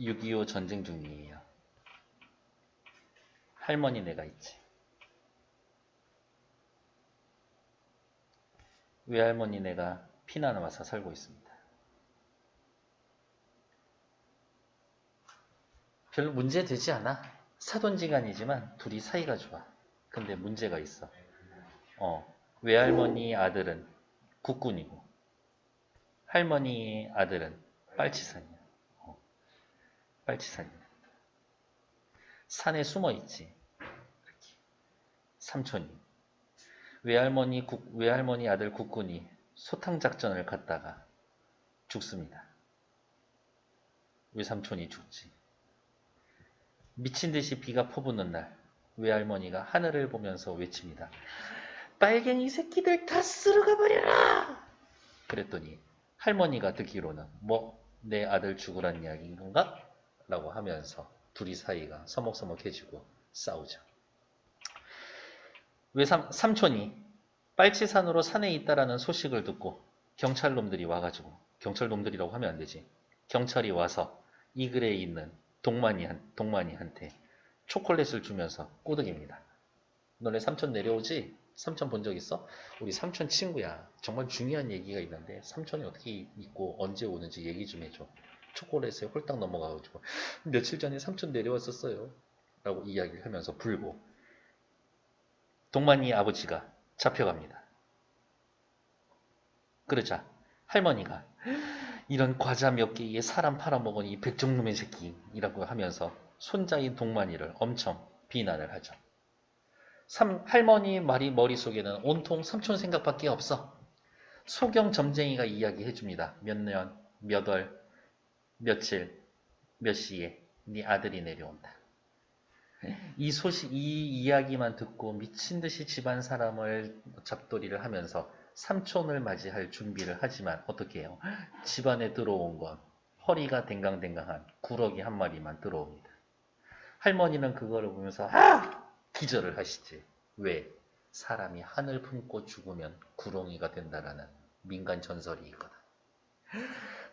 6.25 전쟁 중이에요. 할머니네가 있지. 외할머니네가 피난 와서 살고 있습니다. 별로 문제 되지 않아. 사돈지간이지만 둘이 사이가 좋아. 근데 문제가 있어. 어, 외할머니 아들은 국군이고 할머니 아들은 빨치산이야. 어, 빨치산이야. 산에 숨어 있지. 삼촌이. 외할머니 국, 외할머니 아들 국군이 소탕 작전을 갔다가 죽습니다. 외삼촌이 죽지. 미친 듯이 비가 퍼부는 날 외할머니가 하늘을 보면서 외칩니다. 빨갱이 새끼들 다 쓸어가 버려라! 그랬더니 할머니가 듣기로는 뭐 내 아들 죽으란 이야기인 건가? 라고 하면서 둘이 사이가 서먹서먹해지고 싸우죠. 외삼 삼촌이 빨치산으로 산에 있다라는 소식을 듣고 경찰놈들이 와가지고 경찰놈들이라고 하면 안 되지. 경찰이 와서 이 글에 있는 동만이한 동만이한테 초콜릿을 주면서 꼬드깁니다. 너네 삼촌 내려오지? 삼촌 본 적 있어? 우리 삼촌 친구야. 정말 중요한 얘기가 있는데 삼촌이 어떻게 있고 언제 오는지 얘기 좀 해줘. 초콜릿에 홀딱 넘어가가지고 며칠 전에 삼촌 내려왔었어요. 라고 이야기를 하면서 불고 동만이 아버지가 잡혀갑니다. 그러자 할머니가 이런 과자 몇 개에 사람 팔아먹은 이 백종놈의 새끼이라고 하면서 손자인 동만이를 엄청 비난을 하죠. 삼, 할머니 말이 머릿속에는 온통 삼촌 생각밖에 없어. 소경 점쟁이가 이야기해줍니다. 몇 년, 몇 월, 며칠, 몇 시에 네 아들이 내려온다. 이 소식, 이 이야기만 듣고 미친 듯이 집안 사람을 잡돌이를 하면서 삼촌을 맞이할 준비를 하지만 어떻게 해요? 집안에 들어온 건 허리가 댕강댕강한 구러기 한 마리만 들어옵니다. 할머니는 그거를 보면서 아! 기절을 하시지. 왜? 사람이 하늘 품고 죽으면 구렁이가 된다라는 민간 전설이 있거든.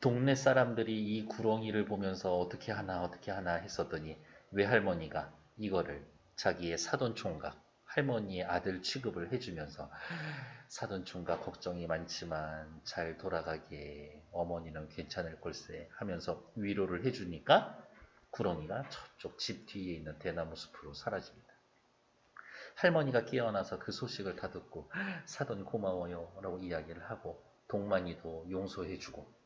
동네 사람들이 이 구렁이를 보면서 어떻게 하나 어떻게 하나 했었더니 외할머니가 이거를 자기의 사돈총각 할머니의 아들 취급을 해주면서 사돈총각 걱정이 많지만 잘 돌아가게 어머니는 괜찮을 걸세 하면서 위로를 해주니까 구렁이가 저쪽 집 뒤에 있는 대나무 숲으로 사라집니다. 할머니가 깨어나서 그 소식을 다 듣고 사돈 고마워요 라고 이야기를 하고 동만이도 용서해주고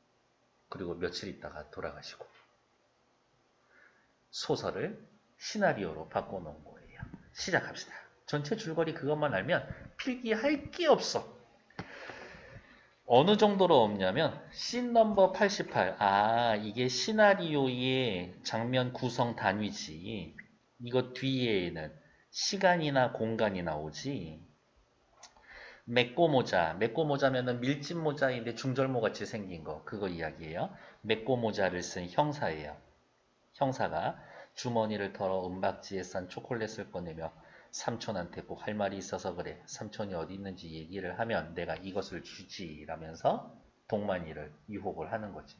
그리고 며칠 있다가 돌아가시고 소설을 시나리오로 바꿔놓은 거예요. 시작합시다. 전체 줄거리 그것만 알면 필기할 게 없어. 어느 정도로 없냐면 씬 넘버 88. 아 이게 시나리오의 장면 구성 단위지. 이거 뒤에는 시간이나 공간이 나오지. 맥고 모자. 맥고 모자면은 밀짚 모자인데 중절모 같이 생긴 거. 그거 이야기예요. 맥고 모자를 쓴 형사예요. 형사가 주머니를 털어 은박지에 싼 초콜릿을 꺼내며 삼촌한테 꼭 할 말이 있어서 그래. 삼촌이 어디 있는지 얘기를 하면 내가 이것을 주지. 라면서 동만이를 유혹을 하는 거지.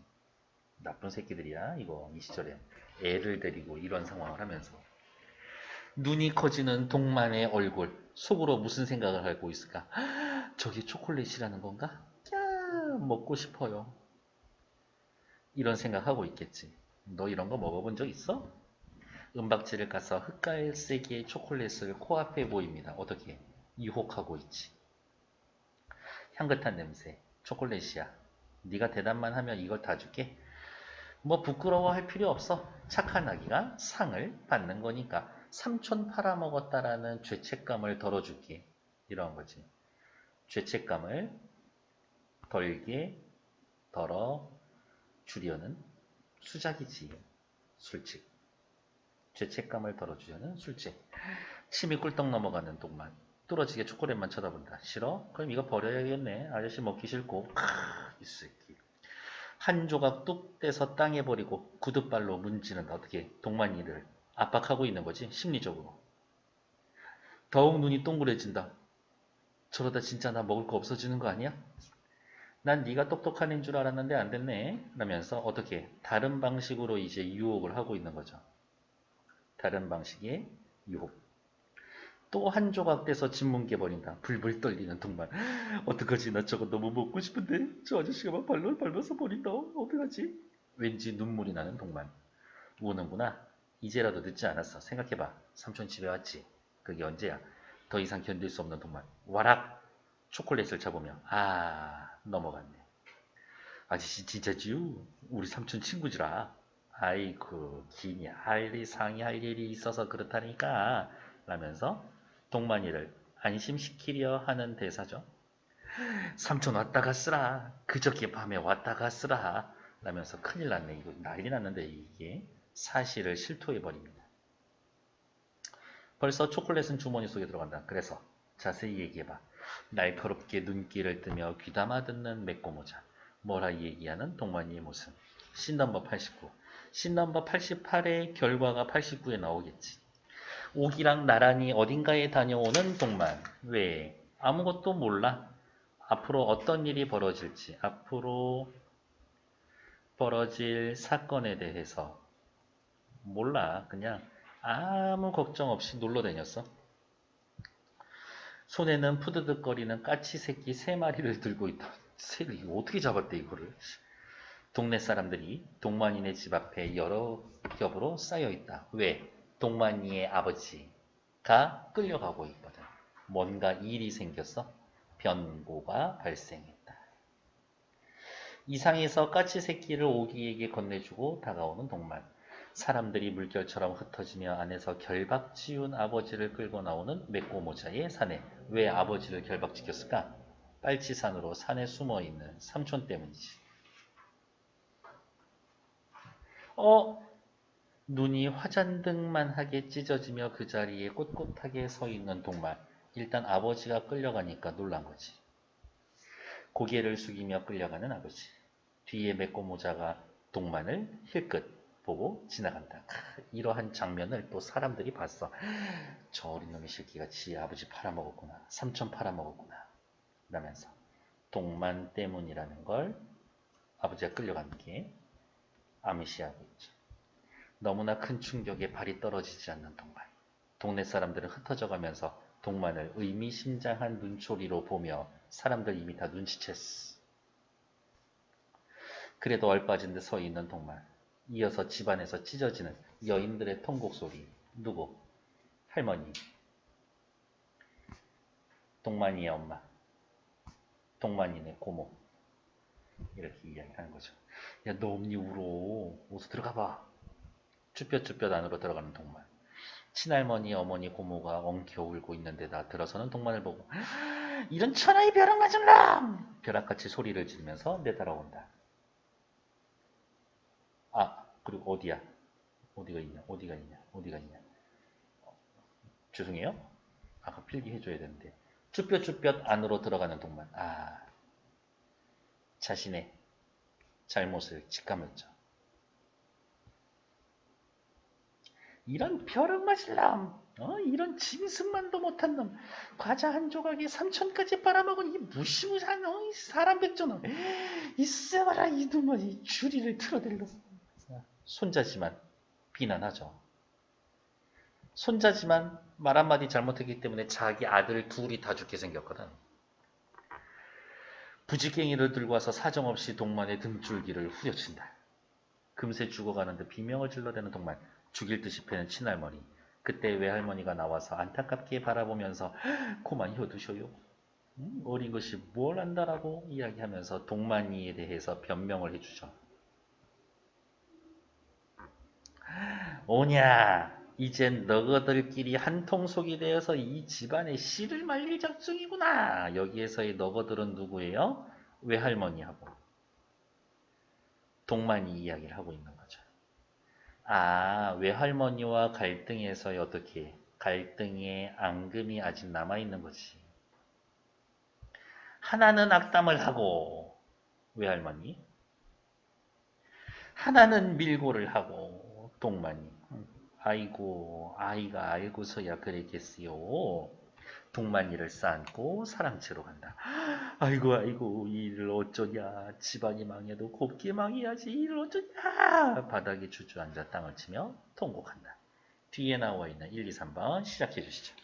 나쁜 새끼들이야. 이거 이 시절에. 애를 데리고 이런 상황을 하면서. 눈이 커지는 동만의 얼굴. 속으로 무슨 생각을 하고 있을까? 저게 초콜릿이라는 건가? 야, 먹고 싶어요. 이런 생각하고 있겠지. 너 이런 거 먹어본 적 있어? 은박지를 가서 흑갈색의 초콜릿을 코앞에 보입니다. 어떻게? 유혹하고 있지. 향긋한 냄새. 초콜릿이야. 네가 대답만 하면 이걸 다 줄게. 뭐 부끄러워할 필요 없어. 착한 아기가 상을 받는 거니까 삼촌 팔아먹었다라는 죄책감을 덜어줄게. 이런 거지. 죄책감을 덜게 덜어 주려는 수작이지. 술집. 죄책감을 덜어주려는 술집. 침이 꿀떡 넘어가는 동만. 뚫어지게 초콜릿만 쳐다본다. 싫어? 그럼 이거 버려야겠네. 아저씨 먹기 싫고. 크, 이 새끼. 한 조각 뚝 떼서 땅에 버리고 구두발로 문지른다. 어떻게 동만이를 압박하고 있는 거지. 심리적으로. 더욱 눈이 동그래진다. 저러다 진짜 나 먹을 거 없어지는 거 아니야? 난 네가 똑똑한 애인 줄 알았는데 안 됐네. 라면서 어떻게 다른 방식으로 이제 유혹을 하고 있는 거죠. 다른 방식의 유혹. 또 한 조각 떼서 짓뭉개 버린다. 불불 떨리는 동반. 어떡하지? 나 저거 너무 먹고 싶은데 저 아저씨가 막 발로 밟아서 버린다. 어떡하지? 왠지 눈물이 나는 동반. 우는구나. 이제라도 늦지 않았어. 생각해봐. 삼촌 집에 왔지. 그게 언제야? 더 이상 견딜 수 없는 동반. 와락! 초콜릿을 잡으며 아 넘어갔네. 아저씨 진짜지요? 우리 삼촌 친구지라. 아이고 기니 할일 상이 할 일이 있어서 그렇다니까 라면서 동만이를 안심시키려 하는 대사죠. 삼촌 왔다가 쓰라. 그저께 밤에 왔다가 쓰라. 라면서 큰일 났네. 이거 난리 났는데 이게 사실을 실토해버립니다. 벌써 초콜릿은 주머니 속에 들어간다. 그래서 자세히 얘기해봐. 날카롭게 눈길을 뜨며 귀담아 듣는 맥고모자. 뭐라 얘기하는 동만이의 모습. 신넘버 89. 신넘버 88의 결과가 89에 나오겠지. 오기랑 나란히 어딘가에 다녀오는 동만. 왜? 아무것도 몰라. 앞으로 어떤 일이 벌어질지, 앞으로 벌어질 사건에 대해서 몰라. 그냥 아무 걱정 없이 놀러 다녔어. 손에는 푸드득거리는 까치 새끼 세 마리를 들고 있다. 새를 이거 어떻게 잡았대 이거를. 동네 사람들이 동만이네 집 앞에 여러 겹으로 쌓여 있다. 왜? 동만이의 아버지가 끌려가고 있거든. 뭔가 일이 생겼어. 변고가 발생했다. 이상에서 까치 새끼를 오기에게 건네주고 다가오는 동만. 사람들이 물결처럼 흩어지며 안에서 결박지운 아버지를 끌고 나오는 맥고모자의 사내. 왜 아버지를 결박지켰을까? 빨치산으로 산에 숨어있는 삼촌 때문이지. 어? 눈이 화잔등만하게 찢어지며 그 자리에 꼿꼿하게 서 있는 동말. 일단 아버지가 끌려가니까 놀란 거지. 고개를 숙이며 끌려가는 아버지. 뒤에 맥고모자가 동만을 힐끗 보고 지나간다. 이러한 장면을 또 사람들이 봤어. 저 어린 놈의 새끼가 지 아버지 팔아먹었구나. 삼촌 팔아먹었구나. 라면서 동만 때문이라는 걸 아버지가 끌려가는 게 아미시하고 있죠. 너무나 큰 충격에 발이 떨어지지 않는 동만. 동네 사람들은 흩어져 가면서 동만을 의미심장한 눈초리로 보며 사람들 이미 다 눈치챘어. 그래도 얼빠진 듯서 있는 동만. 이어서 집안에서 찢어지는 여인들의 통곡 소리. 누구? 할머니. 동만이의 엄마. 동만이네 고모. 이렇게 이야기하는 거죠. 야, 너 엄니 울어. 어서 들어가 봐. 쭈뼛쭈뼛 안으로 들어가는 동만. 친할머니, 어머니, 고모가 엉켜 울고 있는데 나 들어서는 동만을 보고 이런 천하의 벼락 맞은 놈! 벼락같이 소리를 지르면서 내따라온다. 아, 그리고 어디야? 어디가 있냐? 어디가 있냐? 어디가 있냐? 어, 죄송해요. 아까 필기해줘야 되는데. 쭈뼛쭈뼛 안으로 들어가는 동만. 아, 자신의 잘못을 직감했죠. 이런 벼락 맞을 놈, 어? 이런 짐승만도 못한 놈, 과자 한 조각에 삼천까지 빨아먹은 이 무시무시한 어? 이 사람 백조놈, 이 쎄봐라 이놈은 이 주리를 틀어댈렀어. 손자지만 비난하죠. 손자지만 말 한마디 잘못했기 때문에 자기 아들 둘이 다 죽게 생겼거든. 부지깽이를 들고 와서 사정없이 동만의 등줄기를 후려친다. 금세 죽어가는데 비명을 질러대는 동만. 죽일 듯이 패는 친할머니. 그때 외할머니가 나와서 안타깝게 바라보면서 고만 혀두셔요. 음, 어린 것이 뭘 안다라고 이야기하면서 동만이에 대해서 변명을 해주죠. 오냐 이젠 너거들끼리 한통속이 되어서 이 집안의 씨를 말릴 작정이구나. 여기에서의 너거들은 누구예요? 외할머니하고 동만이 이야기를 하고 있는 거죠. 아, 외할머니와 갈등에서 어떻게 갈등의 앙금이 아직 남아 있는 거지. 하나는 악담을 하고 외할머니 하나는 밀고를 하고 동만이 아이고 아이가 알고서야 그랬겠어요. 동만이를 쌓고 사랑채로 간다. 아이고 아이고 이 일을 어쩌냐 집안이 망해도 곱게 망해야지 이 일을 어쩌냐 바닥에 주저앉아 땅을 치며 통곡한다. 뒤에 나와 있는 1, 2, 3번 시작해 주시죠.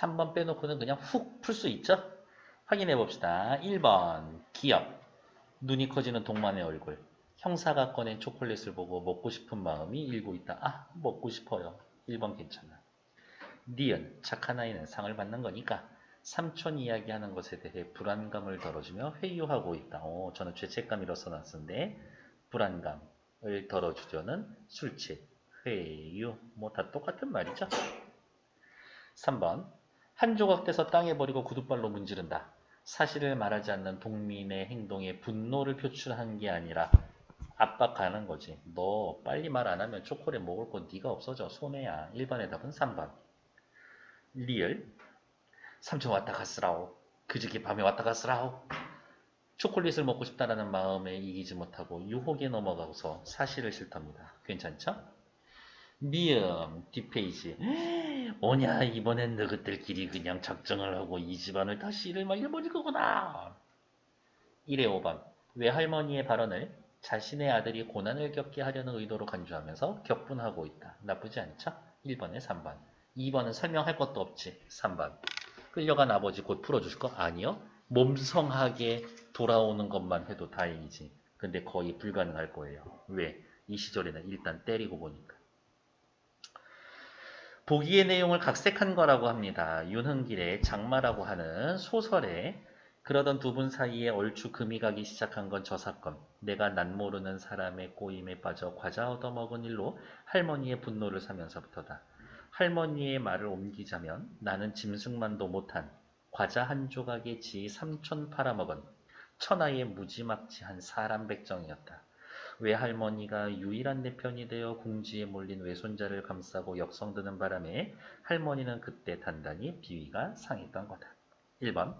삼번 빼놓고는 그냥 훅 풀 수 있죠? 확인해 봅시다. 1번 기업 눈이 커지는 동만의 얼굴 형사가 꺼낸 초콜릿을 보고 먹고 싶은 마음이 일고 있다. 아 먹고 싶어요. 1번 괜찮아. 니은 착한 아이는 상을 받는 거니까 삼촌 이야기하는 것에 대해 불안감을 덜어주며 회유하고 있다. 오, 저는 죄책감이라 써놨는데 불안감을 덜어주려는 술취, 회유 뭐 다 똑같은 말이죠. 3번 한 조각 떼서 땅에 버리고 구두발로 문지른다. 사실을 말하지 않는 동민의 행동에 분노를 표출한 게 아니라 압박하는 거지. 너 빨리 말 안 하면 초콜릿 먹을 거 네가 없어져. 손해야. 1번의 답은 3번. 리얼 삼촌 왔다 갔으라오. 그저께 밤에 왔다 갔으라오. 초콜릿을 먹고 싶다라는 마음에 이기지 못하고 유혹에 넘어가서 사실을 싫답니다. 괜찮죠? 미음 뒷페이지 오냐 이번엔 너희들끼리 그냥 작정을 하고 이 집안을 다시 일을 말려버릴 거구나. 1회 5번 외할머니의 발언을 자신의 아들이 고난을 겪게 하려는 의도로 간주하면서 격분하고 있다. 나쁘지 않죠? 1번에 3번. 2번은 설명할 것도 없지. 3번. 끌려간 아버지 곧 풀어주실 거? 아니요. 몸성하게 돌아오는 것만 해도 다행이지. 근데 거의 불가능할 거예요. 왜? 이 시절에는 일단 때리고 보니까 보기의 내용을 각색한 거라고 합니다. 윤흥길의 장마라고 하는 소설에 그러던 두 분 사이에 얼추 금이 가기 시작한 건 저 사건. 내가 난 모르는 사람의 꼬임에 빠져 과자 얻어먹은 일로 할머니의 분노를 사면서부터다. 할머니의 말을 옮기자면 나는 짐승만도 못한 과자 한 조각에 지 삼촌 팔아먹은 천하의 무지막지한 사람 백정이었다. 외할머니가 유일한 내 편이 되어 궁지에 몰린 외손자를 감싸고 역성드는 바람에 할머니는 그때 단단히 비위가 상했던 거다. 1번.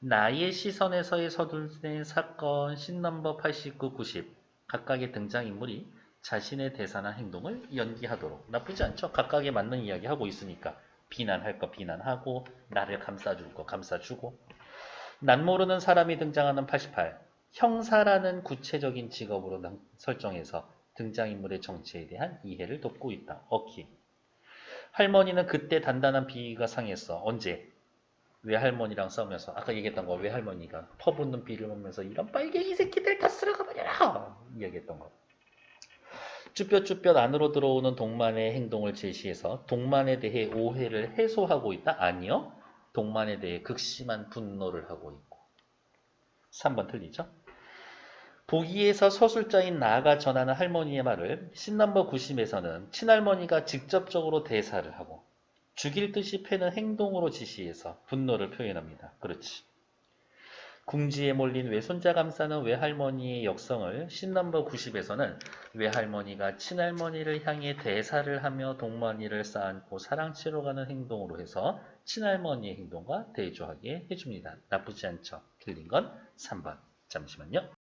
나의 시선에서의 서둘된 사건 신넘버 89, 90 각각의 등장인물이 자신의 대사나 행동을 연기하도록. 나쁘지 않죠? 각각에 맞는 이야기 하고 있으니까. 비난할 거 비난하고 나를 감싸줄 거 감싸주고. 난 모르는 사람이 등장하는 88 형사라는 구체적인 직업으로 설정해서 등장인물의 정체에 대한 이해를 돕고 있다. 어키. 할머니는 그때 단단한 비위가 상했어. 언제? 외할머니랑 싸우면서 아까 얘기했던 거 외할머니가 퍼붓는 비를 보면서 이런 빨갱이 새끼들 다 쓸어가 버려라 이야기했던 거. 쭈뼛쭈뼛 안으로 들어오는 동만의 행동을 제시해서 동만에 대해 오해를 해소하고 있다? 아니요. 동만에 대해 극심한 분노를 하고 있고. 3번 틀리죠? 보기에서 서술자인 나가 전하는 할머니의 말을 신넘버 90에서는 친할머니가 직접적으로 대사를 하고 죽일 듯이 패는 행동으로 지시해서 분노를 표현합니다. 그렇지. 궁지에 몰린 외손자 감싸는 외할머니의 역성을 신넘버 90에서는 외할머니가 친할머니를 향해 대사를 하며 동만이를 쌓안고 사랑치러 가는 행동으로 해서 친할머니의 행동과 대조하게 해줍니다. 나쁘지 않죠. 틀린 건 3번. 잠시만요.